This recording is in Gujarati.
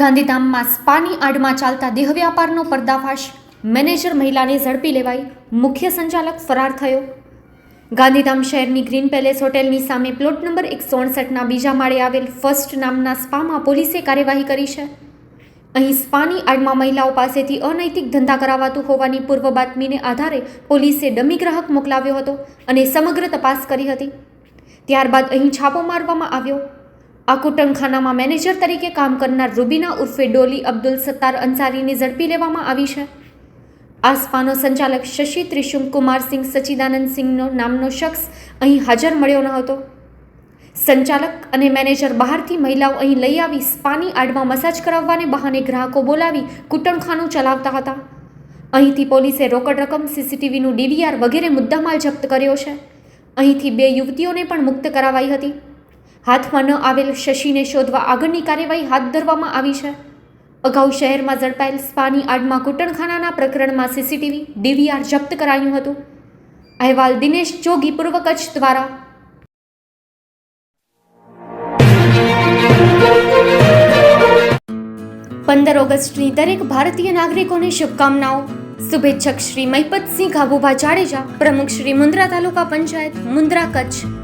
ગાંધીધામમાં સ્પાની આડમાં ચાલતા દેહ વ્યાપારનો પર્દાફાશ. મેનેજર મહિલાને ઝડપી લેવાઈ. મુખ્ય સંચાલક ફરાર થયો. ગાંધીધામ શહેરની ગ્રીન પેલેસ હોટેલની સામે પ્લોટ નંબર એકસો અડસઠના બીજા માળે આવેલ ફર્સ્ટ નામના સ્પામાં પોલીસે કાર્યવાહી કરી છે. અહીં સ્પાની આડમાં મહિલાઓ પાસેથી અનૈતિક ધંધા કરાવાતું હોવાની પૂર્વ બાતમીને આધારે પોલીસે ડમી ગ્રાહક મોકલાવ્યો હતો અને સમગ્ર તપાસ કરી હતી. ત્યારબાદ અહીં છાપો મારવામાં આવ્યો. આ કુટંખાનામાં મેનેજર તરીકે કામ કરનાર રૂબીના ઉર્ફે ડોલી અબ્દુલ સત્તાર અંસારીને ઝડપી લેવામાં આવી છે. આ સ્પાનો સંચાલક શશી ત્રિશુમ કુમારસિંહ સચ્ચિદાનંદ સિંહનો નામનો શખ્સ અહીં હાજર મળ્યો ન હતો. સંચાલક અને મેનેજર બહારથી મહિલાઓ અહીં લઈ આવી સ્પાની આડમાં મસાજ કરાવવાને બહાને ગ્રાહકો બોલાવી કુટણખાનું ચલાવતા હતા. અહીંથી પોલીસે રોકડ રકમ, સીસીટીવીનું ડીવીઆર વગેરે મુદ્દામાલ જપ્ત કર્યો છે. અહીંથી બે યુવતીઓને પણ મુક્ત કરાવાઈ હતી. હાથમાં ન આવેલ શશીને શોધવા આગળની કાર્યવાહી હાથ ધરવામાં આવી છે. અગાઉ શહેરમાં ઝડપાયેલ સ્પાની આડમાં ઘૂંટણખાનાના પ્રકરણમાં સીસીટીવી ડીવીઆર જપ્ત કરાયું હતું. અહેવાલ દિનેશ જોગી, પૂર્વ કચ્છ દ્વારા. પંદર ઓગસ્ટની દરેક ભારતીય નાગરિકોને શુભકામનાઓ. શુભેચ્છક શ્રી મહિપતસિંહ ગાભુભા જાડેજા, પ્રમુખ શ્રી મુન્દ્રા તાલુકા પંચાયત, મુન્દ્રા કચ્છ.